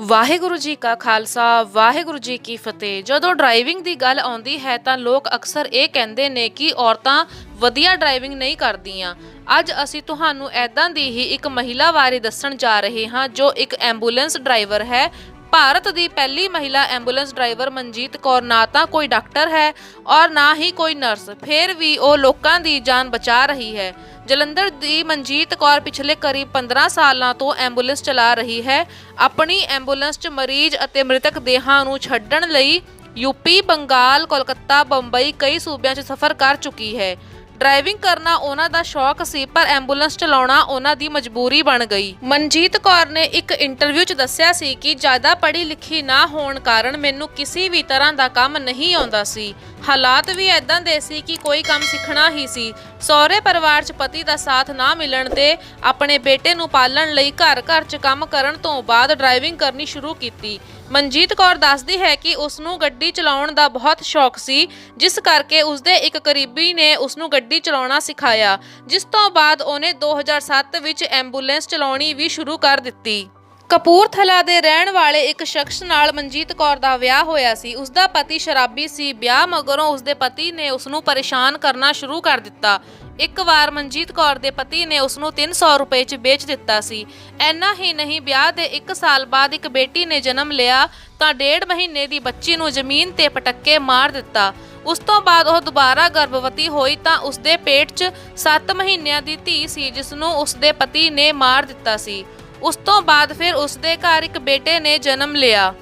ਵਾਹਿਗੁਰੂ ਜੀ ਕਾ ਖਾਲਸਾ, ਵਾਹਿਗੁਰੂ ਜੀ ਕੀ ਫਤਿਹ। ਜਦੋਂ ਡਰਾਈਵਿੰਗ ਦੀ ਗੱਲ ਆਉਂਦੀ ਹੈ ਤਾਂ ਲੋਕ ਅਕਸਰ ਇਹ ਕਹਿੰਦੇ ਨੇ ਕਿ ਔਰਤਾਂ ਵਧੀਆ ਡਰਾਈਵਿੰਗ ਨਹੀਂ ਕਰਦੀਆਂ। ਅੱਜ ਅਸੀਂ ਤੁਹਾਨੂੰ ਐਦਾਂ ਦੀ ਹੀ ਇੱਕ ਮਹਿਲਾ ਬਾਰੇ ਦੱਸਣ ਜਾ ਰਹੇ ਹਾਂ, ਜੋ ਇੱਕ ਐਂਬੂਲੈਂਸ ਡਰਾਈਵਰ ਹੈ। ਭਾਰਤ ਦੀ ਪਹਿਲੀ ਮਹਿਲਾ ਐਂਬੂਲੈਂਸ ਡਰਾਈਵਰ ਮਨਜੀਤ ਕੌਰ ਨਾ ਤਾਂ ਕੋਈ ਡਾਕਟਰ ਹੈ ਔਰ ਨਾ ਹੀ ਕੋਈ ਨਰਸ, ਫਿਰ ਵੀ ਉਹ ਲੋਕਾਂ ਦੀ ਜਾਨ ਬਚਾ ਰਹੀ ਹੈ। ਜਲੰਧਰ ਦੀ ਮਨਜੀਤ ਕੌਰ ਪਿਛਲੇ ਕਰੀਬ 15 ਸਾਲਾਂ ਤੋਂ ਐਂਬੂਲੈਂਸ ਚਲਾ ਰਹੀ ਹੈ। ਆਪਣੀ ਐਂਬੂਲੈਂਸ 'ਚ ਮਰੀਜ਼ ਅਤੇ ਮ੍ਰਿਤਕ ਦੇਹਾਂ ਨੂੰ ਛੱਡਣ ਲਈ ਯੂਪੀ ਬੰਗਾਲ, ਕੋਲਕਾਤਾ, ਬੰਬਈ ਕਈ ਸੂਬਿਆਂ 'ਚ ਸਫ਼ਰ ਕਰ ਚੁੱਕੀ ਹੈ। ਡਰਾਈਵਿੰਗ ਕਰਨਾ ਉਹਨਾਂ ਦਾ ਸ਼ੌਕ ਸੀ, ਪਰ ਐਂਬੂਲੈਂਸ ਚਲਾਉਣਾ ਉਹਨਾਂ ਦੀ ਮਜਬੂਰੀ ਬਣ ਗਈ। ਮਨਜੀਤ ਕੌਰ ਨੇ ਇੱਕ ਇੰਟਰਵਿਊ 'ਚ ਦੱਸਿਆ ਸੀ ਕਿ ਜ਼ਿਆਦਾ ਪੜ੍ਹੀ ਲਿਖੀ ਨਾ ਹੋਣ ਕਾਰਨ ਮੈਨੂੰ ਕਿਸੇ ਵੀ ਤਰ੍ਹਾਂ ਦਾ ਕੰਮ ਨਹੀਂ ਆਉਂਦਾ ਸੀ। ਹਾਲਾਤ ਵੀ ਐਦਾਂ ਦੇ ਸੀ ਕਿ ਕੋਈ ਕੰਮ ਸਿੱਖਣਾ ਹੀ ਸੀ। ਸਹੁਰੇ ਪਰਿਵਾਰ 'ਚ ਪਤੀ ਦਾ ਸਾਥ ਨਾ ਮਿਲਣ ਤੇ ਆਪਣੇ ਬੇਟੇ ਨੂੰ ਪਾਲਣ ਲਈ ਘਰ-ਘਰ 'ਚ ਕੰਮ ਕਰਨ ਤੋਂ ਬਾਅਦ ਡਰਾਈਵਿੰਗ ਕਰਨੀ ਸ਼ੁਰੂ ਕੀਤੀ। ਮਨਜੀਤ ਕੌਰ ਦੱਸਦੀ ਹੈ ਕਿ ਉਸ ਨੂੰ ਗੱਡੀ ਚਲਾਉਣ ਦਾ ਬਹੁਤ ਸ਼ੌਕ ਸੀ, ਜਿਸ ਕਰਕੇ ਉਸ ਦੇ ਇੱਕ ਕਰੀਬੀ ਨੇ ਉਸ ਨੂੰ ਗੱਡੀ ਚਲਾਉਣਾ ਸਿਖਾਇਆ, ਜਿਸ ਤੋਂ ਬਾਅਦ ਉਹਨੇ 2007 ਵਿੱਚ ਐਂਬੂਲੈਂਸ ਚਲਾਉਣੀ ਵੀ ਸ਼ੁਰੂ ਕਰ ਦਿੱਤੀ। ਕਪੂਰਥਲਾ ਦੇ ਰਹਿਣ ਵਾਲੇ ਇੱਕ ਸ਼ਖਸ ਨਾਲ ਮਨਜੀਤ ਕੌਰ ਦਾ ਵਿਆਹ ਹੋਇਆ ਸੀ। ਉਸ ਦਾ ਪਤੀ ਸ਼ਰਾਬੀ ਸੀ। ਵਿਆਹ ਮਗਰੋਂ ਉਸ ਦੇ ਪਤੀ ਨੇ ਉਸ ਨੂੰ ਪਰੇਸ਼ਾਨ ਕਰਨਾ ਸ਼ੁਰੂ ਕਰ ਦਿੱਤਾ। ਇੱਕ ਵਾਰ ਮਨਜੀਤ ਕੌਰ ਦੇ ਪਤੀ ਨੇ ਉਸ ਨੂੰ 300 ਰੁਪਏ 'ਚ ਵੇਚ ਦਿੱਤਾ ਸੀ। ਐਨਾ ਹੀ ਨਹੀਂ, ਵਿਆਹ ਦੇ 1 ਸਾਲ ਬਾਅਦ ਇੱਕ ਬੇਟੀ ਨੇ ਜਨਮ ਲਿਆ ਤਾਂ ਡੇਢ ਮਹੀਨੇ ਦੀ ਬੱਚੀ ਨੂੰ ਜ਼ਮੀਨ ਤੇ ਪਟੱਕੇ ਮਾਰ ਦਿੱਤਾ। ਉਸ ਤੋਂ ਬਾਅਦ ਉਹ ਦੁਬਾਰਾ ਗਰਭਵਤੀ ਹੋਈ ਤਾਂ ਉਸ ਦੇ ਪੇਟ 'ਚ 7 ਮਹੀਨਿਆਂ ਦੀ ਧੀ ਸੀ ਜਿਸ ਨੂੰ ਉਸ ਦੇ ਪਤੀ ਨੇ ਮਾਰ ਦਿੱਤਾ ਸੀ। ਉਸ ਤੋਂ ਬਾਅਦ ਫਿਰ ਉਸ ਦੇ ਘਰ ਇੱਕ ਬੇਟੇ ਨੇ ਜਨਮ ਲਿਆ।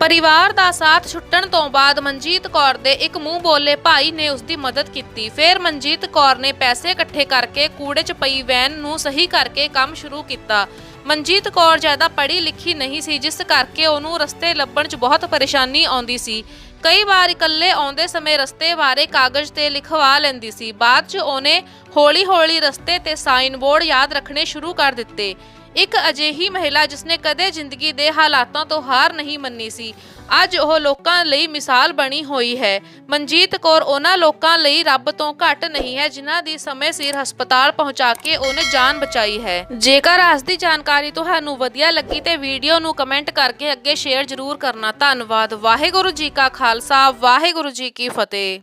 ਪਰਿਵਾਰ ਦਾ ਸਾਥ ਛੁੱਟਣ ਤੋਂ ਬਾਅਦ ਮਨਜੀਤ ਕੌਰ ਦੇ ਇੱਕ ਮੂੰਹ ਬੋਲੇ ਭਾਈ ਨੇ ਉਸ ਦੀ ਮਦਦ ਕੀਤੀ। ਫਿਰ ਮਨਜੀਤ ਕੌਰ ਨੇ ਪੈਸੇ ਇਕੱਠੇ ਕਰਕੇ ਕੂੜੇ 'ਚ ਪਈ ਵੈਨ ਨੂੰ ਸਹੀ ਕਰਕੇ ਕੰਮ ਸ਼ੁਰੂ ਕੀਤਾ। ਮਨਜੀਤ ਕੌਰ ਜ਼ਿਆਦਾ ਪੜ੍ਹੀ ਲਿਖੀ ਨਹੀਂ ਸੀ, ਜਿਸ ਕਰਕੇ ਉਹਨੂੰ ਰਸਤੇ ਲੱਭਣ 'ਚ ਬਹੁਤ ਪਰੇਸ਼ਾਨੀ ਆਉਂਦੀ ਸੀ। ਕਈ ਵਾਰ ਇਕੱਲੇ ਆਉਂਦੇ ਸਮੇਂ ਰਸਤੇ ਬਾਰੇ ਕਾਗਜ਼ ਤੇ ਲਿਖਵਾ ਲੈਂਦੀ ਸੀ। ਬਾਅਦ 'ਚ ਉਹਨੇ ਹੌਲੀ-ਹੌਲੀ ਰਸਤੇ ਤੇ ਸਾਈਨ ਬੋਰਡ ਯਾਦ ਰੱਖਣੇ ਸ਼ੁਰੂ ਕਰ ਦਿੱਤੇ। ਇੱਕ ਅਜਿਹੀ ਮਹਿਲਾ ਜਿਸਨੇ ਕਦੇ ਜ਼ਿੰਦਗੀ ਦੇ ਹਾਲਾਤਾਂ ਤੋਂ ਹਾਰ ਨਹੀਂ ਮੰਨੀ ਸੀ, ਅੱਜ ਉਹ ਲੋਕਾਂ ਲਈ ਮਿਸਾਲ ਬਣੀ ਹੋਈ ਹੈ। ਮਨਜੀਤ ਕੌਰ ਉਹਨਾਂ ਲੋਕਾਂ ਲਈ ਰੱਬ ਤੋਂ ਘੱਟ ਨਹੀਂ ਹੈ, ਜਿਨ੍ਹਾਂ ਦੀ ਸਮੇਂ ਸਿਰ ਹਸਪਤਾਲ ਪਹੁੰਚਾ ਕੇ ਉਹਨੇ ਜਾਨ ਬਚਾਈ ਹੈ। ਜੇਕਰ ਅੱਜ ਦੀ ਜਾਣਕਾਰੀ ਤੁਹਾਨੂੰ ਵਧੀਆ ਲੱਗੀ ਤੇ ਵੀਡੀਓ ਨੂੰ ਕਮੈਂਟ ਕਰਕੇ ਅੱਗੇ ਸ਼ੇਅਰ ਜ਼ਰੂਰ ਕਰਨਾ। ਧੰਨਵਾਦ। ਵਾਹਿਗੁਰੂ ਜੀ ਕਾ ਖਾਲਸਾ, ਵਾਹਿਗੁਰੂ ਜੀ ਕੀ ਫਤਿਹ।